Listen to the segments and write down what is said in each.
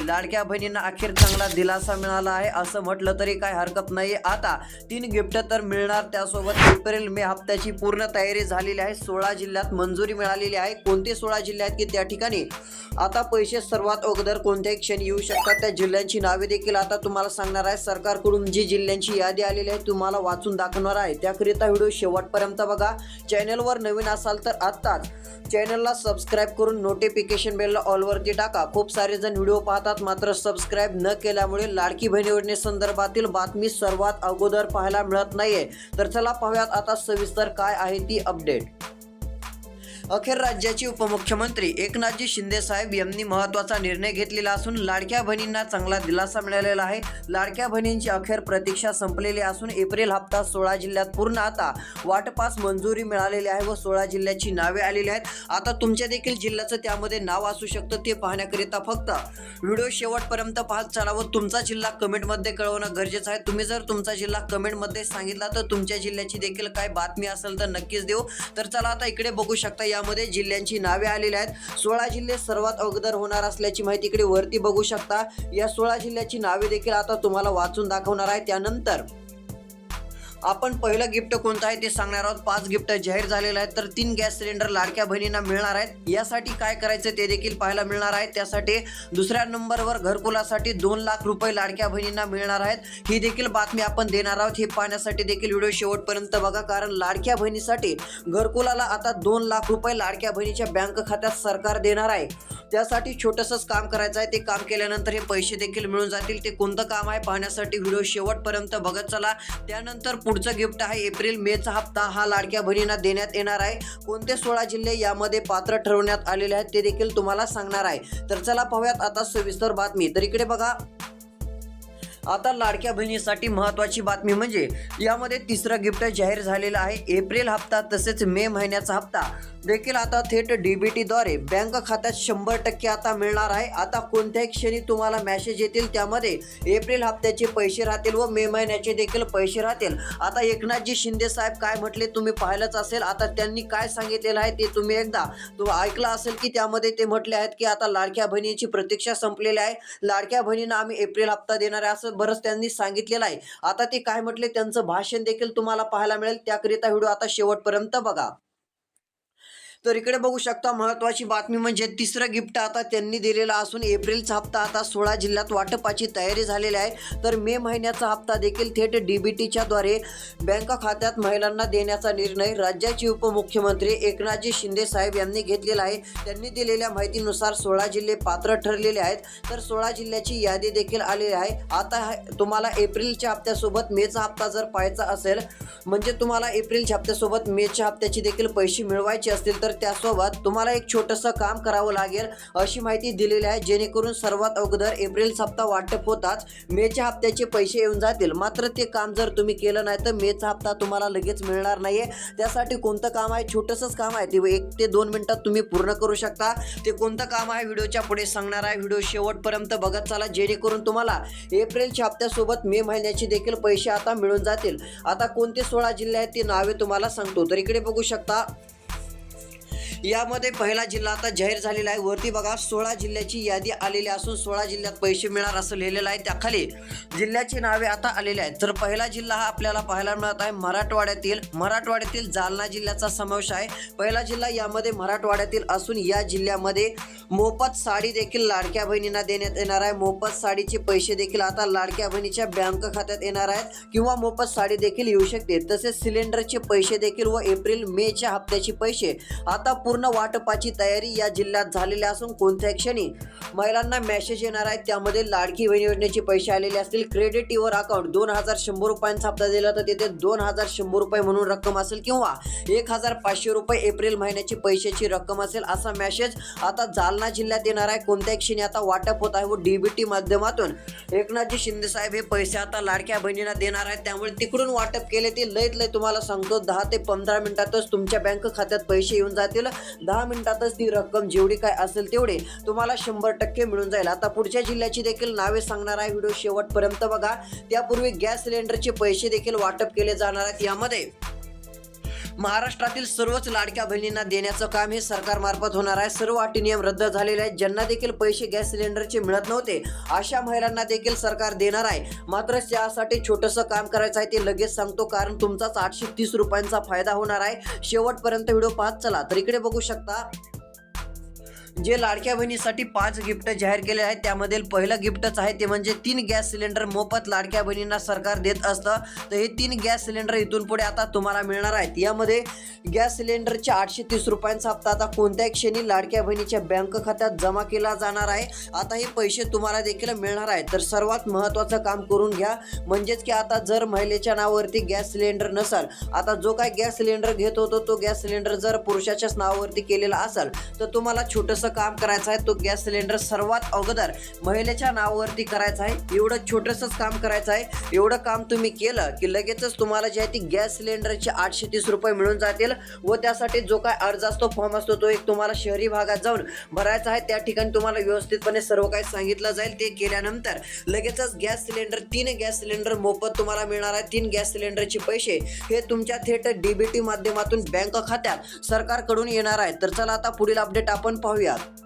लाडक्या बहिणींना अखेर चांगला दिलासा मिळाला आहे. असं म्हटलं तरी काय हरकत नाही. आता तीन गिफ्ट तर मिळणार. त्यासोबत एप्रिल मे हप्त्याची पूर्ण तयारी झालेली आहे. सोळा जिल्ह्यात मंजुरी मिळालेली आहे. कोणते सोळा जिल्हे आहेत की त्या ठिकाणी? आता पैसे सर्वात अगोदर कोणत्याही क्षणी येऊ शकतात. त्या जिल्ह्यांची नावे देखील आता तुम्हाला सांगणार आहे. सरकारकडून जी जिल्ह्यांची यादी आलेली आहे तुम्हाला वाचून दाखवणार आहे. त्याकरिता व्हिडिओ शेवटपर्यंत बघा. चॅनलवर नवीन असाल तर आत्ताच चॅनलला सबस्क्राईब करून नोटिफिकेशन बेलला ऑलवरती टाका. खूप सारे जण व्हिडिओ पाहतात मात्र सबस्क्राईब न केल्यामुळे लाडकी बहीण योजनेसंदर्भातील बातमी सर्वात अगोदर पाहायला मिळत नाहीये. तर चला पाहूयात आता सविस्तर काय आहे ती अपडेट अखेर राज्याचे उपमुख्यमंत्री एकनाथजी शिंदे साहेब यांनी महत्त्वाचा निर्णय घेतलेला असून लाडक्या बहिणींना चांगला दिलासा मिळालेला आहे. लाडक्या बहिणींची अखेर प्रतीक्षा संपलेली असून एप्रिल हप्ता सोळा जिल्ह्यात पूर्ण. आता वाटपास मंजुरी मिळालेली आहे व सोळा जिल्ह्याची नावे आलेली आहेत. आता तुमच्या देखील जिल्ह्याचं त्यामध्ये नाव असू शकतं ते पाहण्याकरिता फक्त व्हिडिओ शेवटपर्यंत पाहत चला व तुमचा जिल्हा कमेंटमध्ये कळवणं गरजेचं आहे. तुम्ही जर तुमचा जिल्हा कमेंटमध्ये सांगितला तर तुमच्या जिल्ह्याची देखील काय बातमी असेल तर नक्कीच देऊ. तर चला आता इकडे बघू शकता यामध्ये जिल्ह्यांची नावे आलेली आहेत. सोळा जिल्हे सर्वात अगोदर होणार असल्याची माहिती इकडे वरती बघू शकता. या सोळा जिल्ह्याची नावे देखील आता तुम्हाला वाचून दाखवणार आहे. त्यानंतर आपण पहिलं गिफ्ट कोणतं आहे ते सांगणार आहोत. पाच गिफ्ट जाहीर झालेलं आहे तर तीन गॅस सिलेंडर लाडक्या बहिणींना मिळणार आहेत. यासाठी काय करायचं ते देखील पाहायला मिळणार आहे. त्यासाठी दुसऱ्या नंबरवर घरकुलासाठी दोन लाख रुपये लाडक्या बहिणींना मिळणार आहेत. ही देखील बातमी आपण देणार आहोत. हे पाहण्यासाठी देखील व्हिडिओ शेवटपर्यंत बघा. कारण लाडक्या बहिणीसाठी घरकुलाला आता दोन लाख रुपये लाडक्या बहिणीच्या बँक खात्यात सरकार देणार आहे. त्यासाठी छोटंसंच काम करायचं आहे. ते काम केल्यानंतर हे पैसे देखील मिळून जातील. ते कोणतं काम आहे? पाहण्यासाठी व्हिडिओ शेवटपर्यंत बघत चला. त्यानंतर पुढचं गिफ्ट आहे. एप्रिल मेचा हप्ता हा लाडक्या बहिणींना देण्यात येणार आहे. कोणते सोळा जिल्हे यामध्ये पात्र ठरवण्यात आलेले आहेत ते देखील तुम्हाला सांगणार आहे. तर चला पाहूयात आता सविस्तर बातमी. तर इकडे बघा. आता लाडक्या बहिणीसाठी महत्वाची बातमी म्हणजे यामध्ये तिसरं गिफ्ट जाहीर झालेलं आहे. एप्रिल हप्ता तसेच मे महिन्याचा हप्ता. देखील आता थेट डीबीटीद्वारे बँक खात्यात शंभर टक्के आता मिळणार आहे. आता कोणत्याही क्षणी तुम्हाला मॅसेज येतील त्यामध्ये एप्रिल हप्त्याचे पैसे राहतील व मे महिन्याचे देखील पैसे राहतील. आता एकनाथजी शिंदे साहेब काय म्हटले तुम्ही पाहिलंच असेल. आता त्यांनी काय सांगितलेलं आहे ते तुम्ही एकदा तू ऐकलं असेल की त्यामध्ये ते म्हटले आहेत की आता लाडक्या बहिणीची प्रतीक्षा संपलेली आहे. लाडक्या बहिणींना आम्ही एप्रिल हप्ता देणार आहे असं बरंच त्यांनी सांगितलेलं आहे. आता ते काय म्हटले? त्यांचं भाषण देखील तुम्हाला पाहायला मिळेल. त्याकरिता व्हिडिओ आता शेवटपर्यंत बघा. तर इकडे बघू शकता महत्वाची बातमी म्हणजे तिसरं गिफ्ट आता त्यांनी दिलेला असून एप्रिलचा हप्ता आता सोळा जिल्ह्यात वाटपाची तयारी झालेली आहे. तर मे महिन्याचा हप्ता देखील थेट डीबीटीच्या द्वारे बँक खात्यात महिलांना देण्याचा निर्णय राज्याचे उपमुख्यमंत्री एकनाथजी शिंदे साहेब यांनी घेतलेला आहे. त्यांनी दिलेल्या माहितीनुसार सोळा जिल्हे पात्र ठरलेले आहेत. तर सोळा जिल्ह्याची यादी देखील आलेली आहे. आता तुम्हाला एप्रिलच्या हप्त्यासोबत मेचा हप्ता जर पाहायचा असेल म्हणजे तुम्हाला एप्रिलच्या हप्त्यासोबत मेच्या हप्त्याची देखील पैसे मिळवायचे असतील तर त्यासोबत तुम्हाला एक छोटंसं काम करावं लागेल अशी माहिती दिलेली आहे. जेणेकरून सर्वात अगोदर एप्रिलचा हप्ता वाटप होताच मेच्या हप्त्याचे पैसे येऊन जातील. मात्र ते काम जर तुम्ही केलं नाही तर मेचा हप्ता तुम्हाला लगेच मिळणार नाही त्यासाठी कोणतं काम आहे? छोटंसंच काम आहे. ते एक ते दोन मिनिटात तुम्ही पूर्ण करू शकता. ते कोणतं काम आहे? व्हिडिओच्या पुढे सांगणार आहे. व्हिडिओ शेवटपर्यंत बघत चला. जेणेकरून तुम्हाला एप्रिलच्या हप्त्यासोबत मे महिन्याचे देखील पैसे आता मिळून जातील. आता कोणते सोळा जिल्हे आहेत ती नावे तुम्हाला सांगतो. तर इकडे बघू शकता. यामध्ये पहिला जिल्हा आता जाहीर झालेला आहे. वरती बघा सोळा जिल्ह्याची यादी आलेली असून सोळा जिल्ह्यात पैसे मिळणार असं लिहिलेलं आहे. त्याखाली जिल्ह्याची नावे आता आलेली आहेत. तर पहिला जिल्हा हा आपल्याला पाहायला मिळत आहे मराठवाड्यातील मराठवाड्यातील जालना जिल्ह्याचा समावेश आहे. पहिला जिल्हा यामध्ये मराठवाड्यातील असून या जिल्ह्यामध्ये मोफत साडी देखील लाडक्या बहिणींना देण्यात येणार आहे. मोफत साडीचे पैसे देखील आता लाडक्या बहिणीच्या बँक खात्यात येणार आहेत किंवा मोफत साडी देखील येऊ शकते. तसेच सिलेंडरचे पैसे देखील व एप्रिल मेच्या हप्त्याचे पैसे आता पूर्ण वाटपाची तयारी या जिल्ह्यात झालेली असून कोणत्याही क्षणी महिलांना मेसेज येणार आहे त्यामध्ये लाडकी बहीण योजनेचे पैसे आलेले असतील. क्रेडिट युअर अकाउंट दोन हजार शंभर रुपयांचा हप्ता दिला तर तिथे दोन हजार शंभर रुपये म्हणून रक्कम असेल किंवा एक हजार पाचशे रुपये एप्रिल महिन्याची पैशाची रक्कम असेल असा मेसेज आता जालना जिल्ह्यात येणार आहे. कोणत्याही क्षणी आता वाटप होत आहे व डीबीटी माध्यमातून एकनाथजी शिंदे साहेब हे पैसे आता लाडक्या बहिणींना देणार आहेत. त्यामुळे तिकडून वाटप केले ते लयत लय तुम्हाला सांगतो. दहा ते पंधरा मिनिटातच तुमच्या बँक खात्यात पैसे येऊन जातील. दहा मिनिटातच ती रक्कम जेवढी काय असेल तेवढे तुम्हाला शंभर टक्के मिळून जाईल. आता पुढच्या जिल्ह्याची देखील नावे सांगणार आहे व्हिडिओ शेवटपर्यंत बघा. त्यापूर्वी गॅस सिलेंडरचे पैसे देखील वाटप केले जाणार आहेत यामध्ये. महाराष्ट्रातील सर्वच लाडक्या बहिणींना देण्याचं काम हे सरकारमार्फत होणार आहे. सर्व अटी नियम रद्द झालेले आहेत. ज्यांना देखील पैसे गॅस सिलेंडरचे मिळत नव्हते अशा महिलांना देखील सरकार देणार आहे. मात्र त्यासाठी छोटंसं काम करायचं आहे ते लगेच सांगतो कारण तुमचाच आठशे तीस रुपयांचा फायदा होणार आहे. शेवटपर्यंत व्हिडिओ पाहत चला. तर इकडे बघू शकता जे लाडक्या बहिणीसाठी पाच गिफ्ट जाहीर केले आहेत त्यामधील पहिलं गिफ्टच आहे ते म्हणजे तीन गॅस सिलेंडर मोफत लाडक्या बहिणींना सरकार देत असतं तर हे तीन गॅस सिलेंडर इथून पुढे आता तुम्हाला मिळणार आहेत. यामध्ये गॅस सिलेंडरचे आठशे तीस रुपयांचा हप्ता आता कोणत्याही क्षणी लाडक्या बहिणीच्या बँक खात्यात जमा केला जाणार आहे. आता हे पैसे तुम्हाला देखील मिळणार आहेत. तर सर्वात महत्त्वाचं काम करून घ्या. म्हणजेच की आता जर महिलेच्या नावावरती गॅस सिलेंडर नसेल आता जो काय गॅस सिलेंडर घेत होतो तो गॅस सिलेंडर जर पुरुषाच्याच नावावरती केलेला असेल तर तुम्हाला छोटंसं काम करायचं आहे? तो गॅस सिलेंडर सर्वात अगोदर महिलेच्या नावावरती करायचं आहे. एवढं छोटंसंच काम करायचं आहे. एवढं काम तुम्ही केलं की लगेचच तुम्हाला जे आहे ती गॅस सिलेंडरचे आठशे तीस रुपये मिळून जातील व त्यासाठी जो काय अर्ज असतो फॉर्म असतो तो एक तुम्हाला शहरी भागात जाऊन भरायचा आहे. त्या ठिकाणी तुम्हाला व्यवस्थितपणे सर्व काही सांगितलं जाईल. ते केल्यानंतर लगेचच गॅस सिलेंडर तीन गॅस सिलेंडर मोफत तुम्हाला मिळणार आहे. तीन गॅस सिलेंडरचे पैसे हे तुमच्या थेट डीबीटी माध्यमातून बँक खात्यात सरकारकडून येणार आहे. तर चला आता पुढील अपडेट आपण पाहूया. पाहूयात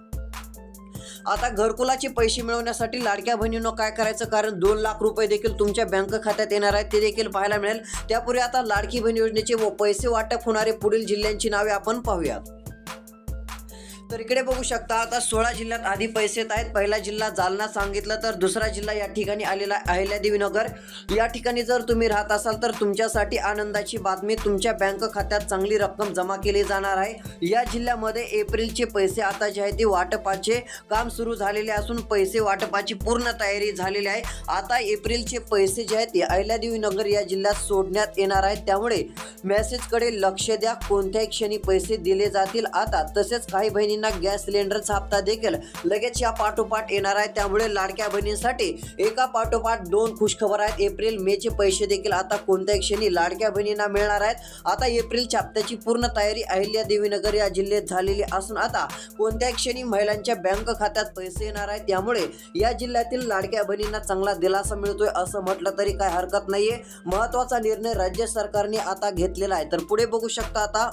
आता घरकुलाचे पैसे मिळवण्यासाठी लाडक्या बहिणींनो काय करायचं? कारण दोन लाख रुपये देखील तुमच्या बँक खात्यात येणार आहेत ते देखील पाहायला मिळेल. त्यापूर्वी आता लाडकी बहीण योजनेचे व पैसे वाटप होणारे पुढील जिल्ह्यांची नावे आपण पाहूयात. तर इकडे बघू शकता आता सोळा जिल्ह्यात आधी पैसे येत आहेत. पहिला जिल्हा जालना सांगितलं तर दुसरा जिल्हा या ठिकाणी आलेला अहिल्यादेवी नगर या ठिकाणी जर तुम्ही राहत असाल तर तुमच्यासाठी आनंदाची बातमी तुमच्या बँक खात्यात चांगली रक्कम जमा केली जाणार आहे. या जिल्ह्यामध्ये एप्रिलचे पैसे आता जे आहे ते वाटपाचे काम सुरू झालेले असून पैसे वाटपाची पूर्ण तयारी झालेली आहे. आता एप्रिलचे पैसे जे आहेत ते अहिल्यादेवी नगर या जिल्ह्यात सोडण्यात येणार आहेत. त्यामुळे मेसेजकडे लक्ष द्या. कोणत्याही क्षणी पैसे दिले जातील. आता तसेच काही बहिणी बहिणींना गॅस सिलेंडरचा हप्ता देखील लगेच या पाठोपाठ येणार आहे. त्यामुळे लाडक्या बहिणींसाठी एका पाठोपाठ दोन खुशखबर आहेत. एप्रिल मेचे पैसे देखील आता कोणत्याही क्षणी लाडक्या बहिणींना मिळणार आहेत. आता एप्रिलच्या हप्त्याची पूर्ण तयारी अहिल्या देवीनगर या जिल्ह्यात झालेली असून आता कोणत्याही क्षणी महिलांच्या बँक खात्यात पैसे येणार आहेत. त्यामुळे या जिल्ह्यातील लाडक्या बहिणींना चांगला दिलासा मिळतोय असं म्हटलं तरी काय हरकत नाहीये. महत्त्वाचा निर्णय राज्य सरकारने आता घेतलेला आहे. तर पुढे बघू शकता आता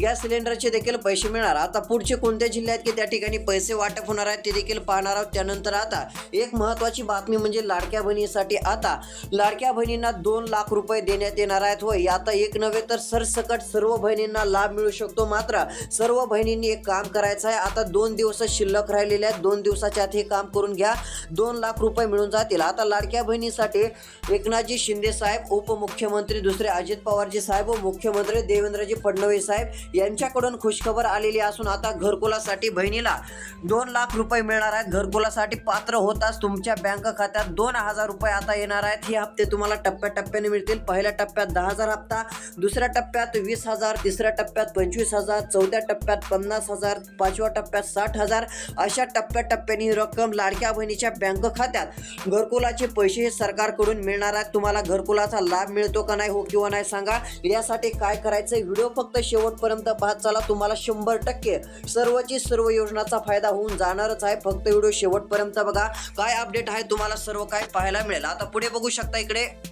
गॅस सिलेंडरचे देखील पैसे मिळणार. आता पुढचे कोणत्या जिल्ह्यात की त्या ठिकाणी पैसे वाटप होणार आहेत ते देखील पाहणार आहोत. त्यानंतर आता एक महत्वाची बातमी म्हणजे लाडक्या बहिणीसाठी आता लाडक्या बहिणींना दोन लाख रुपये देण्यात येणार आहेत. होय आता एक नव्हे तर सरसकट सर्व बहिणींना लाभ मिळू शकतो. मात्र सर्व बहिणींनी एक काम करायचं आहे. आता दोन दिवस शिल्लक राहिलेले आहेत. दोन दिवसाच्या आत हे काम करून घ्या. दोन लाख रुपये मिळून जातील. आता लाडक्या बहिणीसाठी एकनाथजी शिंदे साहेब उपमुख्यमंत्री दुसरे अजित पवारजी साहेब व मुख्यमंत्री देवेंद्रजी फडणवीस साहेब यांच्याकडून खुशखबर आलेली असून आता घरकुलासाठी बहिणीला दोन लाख रुपये मिळणार आहेत. घरकुलासाठी पात्र होताच तुमच्या बँक खात्यात दोन हजार रुपये आता येणार आहेत. हे हप्ते तुम्हाला टप्प्याटप्प्याने मिळतील. पहिल्या टप्प्यात दहा हजार हप्ता दुसऱ्या टप्प्यात वीस हजार तिसऱ्या टप्प्यात पंचवीस हजार चौथ्या टप्प्यात पन्नास हजार पाचव्या टप्प्यात साठ हजार. अशा टप्प्याटप्प्याने ही रक्कम लाडक्या बहिणीच्या बँक खात्यात घरकुलाचे पैसे हे सरकारकडून मिळणार आहेत. तुम्हाला घरकुलाचा लाभ मिळतो का नाही हो किंवा नाही सांगा. यासाठी काय करायचं? व्हिडिओ फक्त शेवटपर्यंत पाहत चला तुम्हाला शंभर टक्के सर्वची सर्व योजनाचा फायदा होऊन जाणारच आहे. फक्त व्हिडिओ शेवटपर्यंत बघा. काय अपडेट आहे तुम्हाला सर्व काय पाहायला मिळेल. आता पुढे बघू शकता इकडे.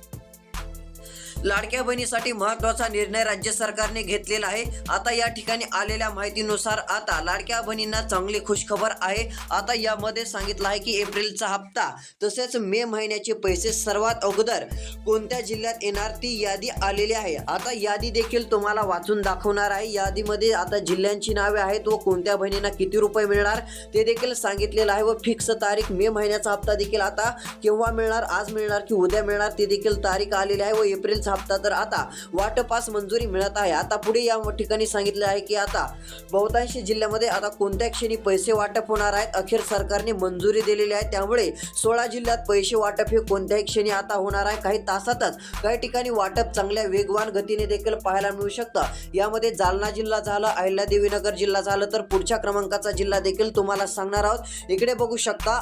लाडक्या बहिणीसाठी महत्त्वाचा निर्णय राज्य सरकारने घेतलेला आहे. आता या ठिकाणी आलेल्या माहितीनुसार आता लाडक्या बहिणींना चांगली खुशखबर आहे. आता यामध्ये सांगितलं आहे की एप्रिलचा हप्ता तसेच मे महिन्याचे पैसे सर्वात अगोदर कोणत्या जिल्ह्यात येणार ती यादी आलेली आहे. आता यादी देखील तुम्हाला वाचून दाखवणार आहे. यादीमध्ये आता जिल्ह्यांची नावे आहेत व कोणत्या बहिणींना किती रुपये मिळणार ते देखील सांगितलेलं आहे व फिक्स तारीख मे महिन्याचा हप्ता देखील आता केव्हा मिळणार आज मिळणार की उद्या मिळणार ती देखील तारीख आलेली आहे व एप्रिलचा हप्ता तर आता वाटपास मंजुरी मिळत आहे. आता पुढे या ठिकाणी सांगितले आहे की आता बहुतांश जिल्ह्यामध्ये आता कोणत्या क्षणी पैसे वाटप होणार आहेत. अखेर सरकारने मंजुरी दिलेली आहे. त्यामुळे सोळा जिल्ह्यात पैसे वाटप हे कोणत्याही क्षणी आता होणार आहे. काही तासातच काही ठिकाणी वाटप चांगल्या वेगवान गतीने देखील पाहायला मिळू शकतं. यामध्ये जालना जिल्हा झालं अहिल्यादेवीनगर जिल्हा झालं तर पुढच्या क्रमांकाचा जिल्हा देखील तुम्हाला सांगणार आहोत. इकडे बघू शकता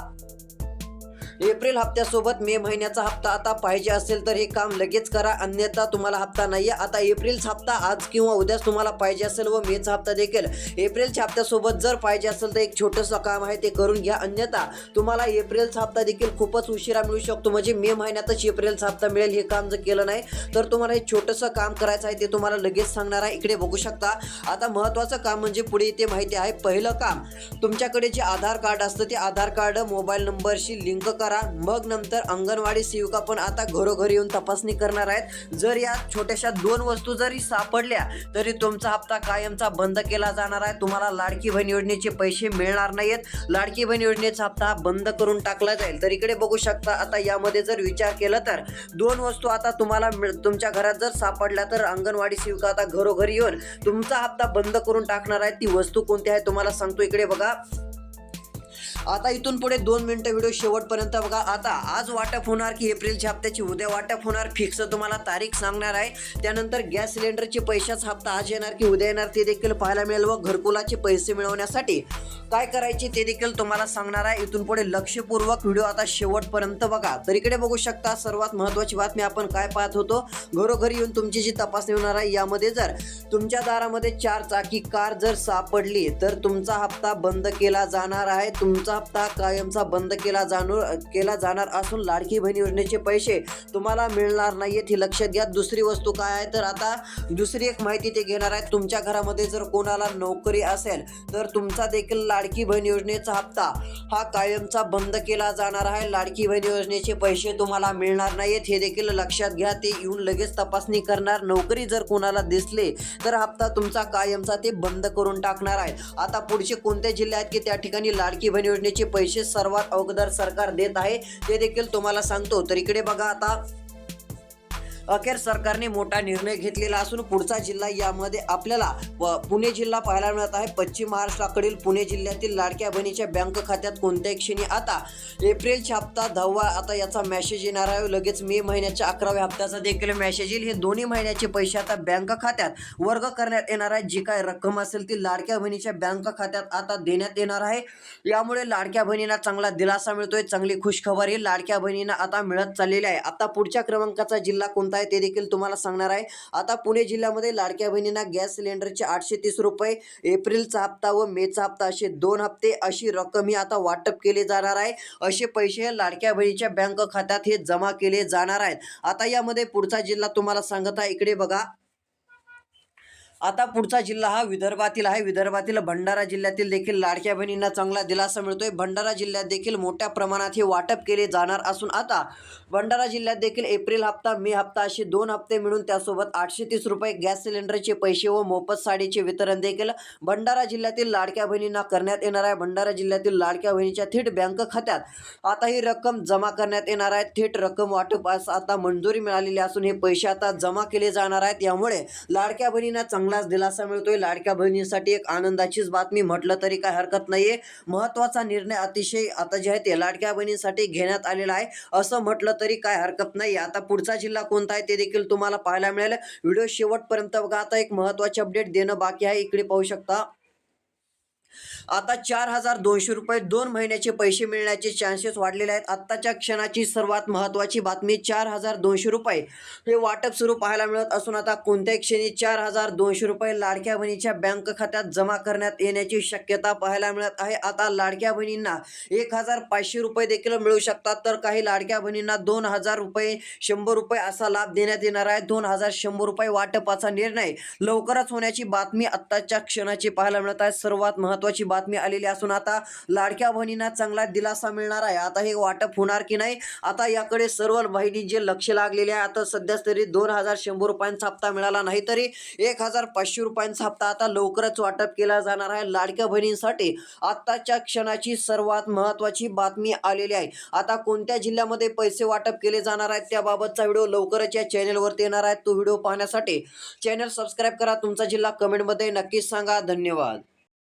एप्रिल हप्त्यासोबत मे महिन्याचा हप्ता आता पाहिजे असेल तर हे काम लगेच करा. अन्यथा तुम्हाला हप्ता नाही आता एप्रिलचा हप्ता आज किंवा उद्याच तुम्हाला पाहिजे असेल व मेचा हप्ता देखील. एप्रिलच्या हप्त्यासोबत जर पाहिजे असेल तर एक छोटंसं काम आहे ते करून घ्या. अन्यथा तुम्हाला एप्रिलचा हप्ता देखील खूपच उशिरा मिळू शकतो. म्हणजे मे महिन्यातच एप्रिलचा हप्ता मिळेल हे काम जर केलं नाही तर तुम्हाला हे छोटंसं काम करायचं आहे ते तुम्हाला लगेच सांगणार आहे. इकडे बघू शकता. आता महत्त्वाचं काम म्हणजे पुढे इथे माहिती आहे. पहिलं काम तुमच्याकडे जे आधार कार्ड असतं ते आधार कार्ड मोबाईल नंबरशी लिंक करा. मग नंतर अंगणवाडी सेविका पण आता घरोघरी येऊन तपासणी करणार आहेत. जर या छोट्याशा दोन वस्तू जरी सापडल्या तरी तुमचा हप्ता कायमचा बंद केला जाणार आहे. तुम्हाला लाडकी बहीण योजनेचे पैसे मिळणार नाहीत. लाडकी बहीण योजनेचा हप्ता बंद करून टाकला जाईल. तर इकडे बघू शकता आता यामध्ये जर विचार केला तर दोन वस्तू आता तुम्हाला मिळ- तुमच्या घरात जर सापडल्या तर अंगणवाडी सेविका आता घरोघरी येऊन तुमचा हप्ता बंद करून टाकणार आहे. ती वस्तू कोणती आहे तुम्हाला सांगतो इकडे बघा. आता इथून पुढे दोन मिनिटं व्हिडिओ शेवटपर्यंत बघा. आता आज वाटप होणार की एप्रिलच्या हप्त्याची. उद्या वाटप होणार फिक्स. तुम्हाला तारीख सांगणार आहे. त्यानंतर गॅस सिलेंडरचे पैशाच हप्ता आज येणार की उद्या येणार ते देखील पाहायला मिळेल व घरकुलाचे पैसे मिळवण्यासाठी काय करायचे ते देखील तुम्हाला सांगणार आहे. इथून पुढे लक्षपूर्वक व्हिडिओ आता शेवटपर्यंत बघा. तर इकडे बघू शकता सर्वात महत्त्वाची बातमी आपण काय पाहत होतो? घरोघरी येऊन तुमची जी तपासणी होणार आहे यामध्ये जर तुमच्या दारामध्ये चार चाकी कार जर सापडली तर तुमचा हप्ता बंद केला जाणार आहे. तुमचा हप्ता कायमचा बंद केला जाणार केला जाणार असून लाडकी बहीण योजनेचे पैसे तुम्हाला मिळणार नाहीयेत हे लक्षात घ्या. दुसरी वस्तू काय आहे? तर आता दुसरी एक माहिती ते घेणार आहेत. तुमच्या घरामध्ये जर कोणाला नोकरी असेल तर तुमचा देखील लाडकी बहीण योजनेचा हप्ता हा कायमचा बंद केला जाणार आहे. लाडकी बहीण योजनेचे पैसे तुम्हाला मिळणार नाहीत हे देखील लक्षात घ्या. ते येऊन लगेच तपासणी करणार. नोकरी जर कोणाला दिसले तर हप्ता तुमचा कायमचा ते बंद करून टाकणार आहे. आता पुढचे कोणते जिल्हे आहेत की त्या ठिकाणी लाडकी बहीण योजनेचे पैसे सर्वात अगोदर सरकार देत आहे ते देखील तुम्हाला सांगतो. तर इकडे बघा आता अखेर सरकारने मोठा निर्णय घेतलेला असून पुढचा जिल्हा यामध्ये आपल्याला व पुणे जिल्हा पाहायला मिळत आहे. पश्चिम महाराष्ट्राकडील पुणे जिल्ह्यातील लाडक्या बहिणीच्या बँक खात्यात कोणत्याही क्षणी आता एप्रिलच्या हप्ता दहावा आता याचा मेसेज येणार आहे. लगेच मे महिन्याच्या अकराव्या हप्त्याचा देखील मेसेज येईल. हे दोन्ही महिन्याचे पैसे आता बँक खात्यात वर्ग करण्यात येणार आहे. जी काय रक्कम असेल ती लाडक्या बहिणीच्या बँक खात्यात आता देण्यात येणार आहे. यामुळे लाडक्या बहिणींना चांगला दिलासा मिळतोय चांगली खुशखबर ही लाडक्या बहिणींना आता मिळत चाललेली आहे. आता पुढच्या क्रमांकाचा जिल्हा कोणता आहे ते देखील तुम्हाला सांगणार आहे. आता पुणे जिल्ह्यामध्ये लाडक्या बहिणींना गॅस सिलेंडरचे आठशे तीस रुपये एप्रिलचा हप्ता व मेचा हप्ता असे दोन हप्ते अशी रक्कम ही आता वाटप केले जाणार आहे. असे पैसे लाडक्या बहिणीच्या बँक खात्यात हे जमा केले जाणार आहेत. आता यामध्ये पुढचा जिल्हा तुम्हाला सांगत आहे. इकडे बघा. आता पुढचा जिल्हा हा विदर्भातील आहे. विदर्भातील भंडारा जिल्ह्यातील देखील लाडक्या बहिणींना चांगला दिलासा मिळतोय. भंडारा जिल्ह्यात देखील मोठ्या प्रमाणात हे वाटप केले जाणार असून आता भंडारा जिल्ह्यात देखील एप्रिल हप्ता मे हप्ता असे दोन हप्ते मिळून त्यासोबत आठशे तीस रुपये गॅस सिलेंडरचे पैसे व मोफत साडीचे वितरण देखील भंडारा जिल्ह्यातील लाडक्या बहिणींना करण्यात येणार आहे. भंडारा जिल्ह्यातील लाडक्या बहिणीच्या थेट बँक खात्यात आता ही रक्कम जमा करण्यात येणार आहे. थेट रक्कम वाटप आता मंजुरी मिळालेली असून हे पैसे आता जमा केले जाणार आहेत. यामुळे लाडक्या बहिणींना चांगलाच दिलासा मिळतोय. लाडक्या बहिणीसाठी एक आनंदाचीच बातमी. म्हटलं तरी काय हरकत नाहीये. महत्त्वाचा निर्णय अतिशय आता जे आहे ते लाडक्या बहिणींसाठी घेण्यात आलेला आहे. असं म्हटलं तरी काय हरकत नाही. आता पुढचा जिल्हा कोणता आहे ते देखील तुम्हाला पाहायला मिळेल. व्हिडिओ शेवटपर्यंत बघा. आता एक महत्त्वाचे अपडेट देणं बाकी आहे. इकडे पाहू शकता. आता चार हजार दोनशे रुपये दोन महिन्याचे पैसे मिळण्याचे चान्सेस वाढलेले आहेत. आत्ताच्या क्षणाची सर्वात महत्त्वाची बातमी चार हजार दोनशे रुपये. हे वाटप सुरू पाहायला मिळत असून आता कोणत्याही क्षणी चार हजार दोनशे रुपये लाडक्या बहिणीच्या बँक खात्यात जमा करण्यात येण्याची शक्यता पाहायला मिळत आहे. आता लाडक्या बहिणींना एक हजार पाचशे रुपये देखील मिळू शकतात. तर काही लाडक्या बहिणींना दोन हजार रुपये शंभर रुपये असा लाभ देण्यात येणार आहे. दोन हजार शंभर रुपये वाटपाचा निर्णय लवकरच होण्याची बातमी आत्ताच्या क्षणाची पाहायला मिळत आहे. सर्वात महत्त्वाची बातमी आलेली असून आता लाडक्या बहिणींना चांगला दिलासा मिळणार आहे. आता हे वाटप होणार की नाही? आता याकडे सर्व बहिणी जे लक्ष लागलेले आहे आता सध्या तरी दोन हजार शंभर रुपयांचा हप्ता मिळाला नाही तरी एक हजार पाचशे रुपयांचा हप्ता आता लवकरच वाटप केला जाणार आहे लाडक्या बहिणींसाठी. आत्ताच्या क्षणाची सर्वात महत्त्वाची बातमी आलेली आहे. आता कोणत्या जिल्ह्यामध्ये पैसे वाटप केले जाणार आहेत त्याबाबतचा व्हिडिओ लवकरच या चॅनेलवरती येणार आहे. तो व्हिडिओ पाहण्यासाठी चॅनल सबस्क्राईब करा. तुमचा जिल्हा कमेंटमध्ये नक्कीच सांगा. धन्यवाद.